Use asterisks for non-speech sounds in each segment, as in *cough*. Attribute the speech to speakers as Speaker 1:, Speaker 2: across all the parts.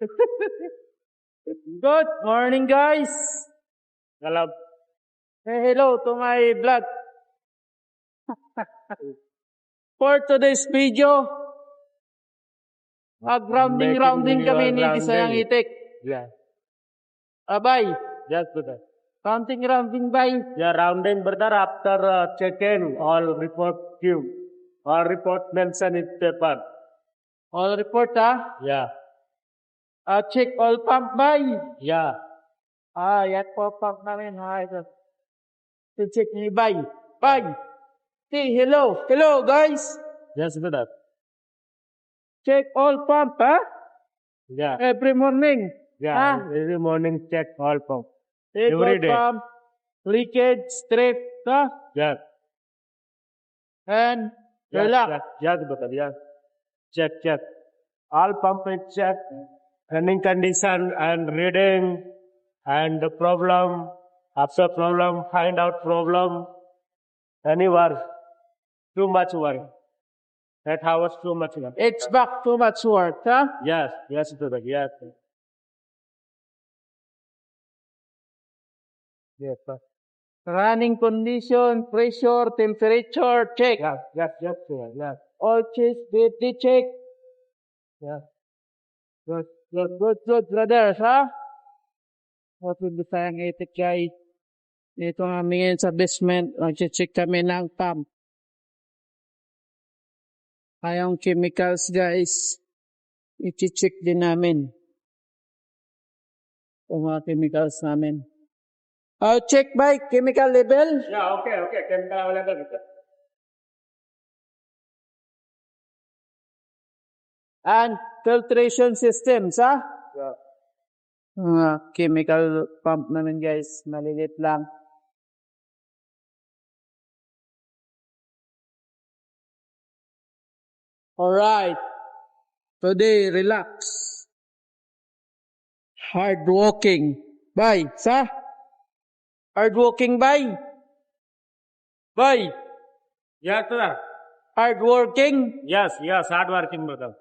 Speaker 1: *laughs* Good morning, guys.
Speaker 2: Hello.
Speaker 1: Say hello to my vlog. *laughs* For today's video, mag-rounding
Speaker 2: Making
Speaker 1: rounding
Speaker 2: video
Speaker 1: kami ni
Speaker 2: rounding.
Speaker 1: Bisayang Itik.
Speaker 2: Yeah.
Speaker 1: Abay,
Speaker 2: Yes, brother.
Speaker 1: rounding rounding by.
Speaker 2: Yeah, rounding, brother. After uh, check-in, all report due. All report mentioned in paper.
Speaker 1: All report ha.
Speaker 2: Yeah.
Speaker 1: Ah, check all pump by.
Speaker 2: Yeah.
Speaker 1: Ah, yan po pump namin ha. Ito. To check ni by. By. Say hello. Hello, guys.
Speaker 2: Yes, brother.
Speaker 1: Check all pump ha.
Speaker 2: Yeah.
Speaker 1: Every morning.
Speaker 2: Yeah.
Speaker 1: Ah.
Speaker 2: Every morning check all pump.
Speaker 1: Check
Speaker 2: Every
Speaker 1: all
Speaker 2: day.
Speaker 1: pump. Leakage, strip, ha.
Speaker 2: Yeah.
Speaker 1: And
Speaker 2: Yes,
Speaker 1: relax.
Speaker 2: yes, yes, brother. Yeah. Check, check. All pump check. Running condition and reading and the problem. After problem, find out problem. Any work. Too much work. That hours too much work.
Speaker 1: It's back too much work, ha?
Speaker 2: Yes, yes, brother. Yes. Yes, sir.
Speaker 1: Running condition, pressure, temperature, check.
Speaker 2: Yes, yes, yes, sir. Yes,
Speaker 1: All chest, BT check.
Speaker 2: yes.
Speaker 1: Good, good, good, good, brothers, ha? What will be sayang itik, guys? Dito nga ngayon sa basement, mag-check kami ng pump. Ayong chemicals, guys. I-check din namin. Yung mga chemicals namin. Oh, check by chemical level.
Speaker 2: Yeah, okay, okay. With that?
Speaker 1: and filtration systems, ha?
Speaker 2: Yeah.
Speaker 1: Mga chemical pump namin, guys. Malilit lang. Alright. Today, relax. Hard walking. Bye. Sa? Hard walking, bye. Bye.
Speaker 2: Yes, sir.
Speaker 1: Hard working.
Speaker 2: Yes, yes. Hard working, brother.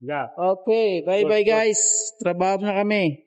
Speaker 2: Yeah.
Speaker 1: Okay. Bye-bye, guys. Trabaho na kami.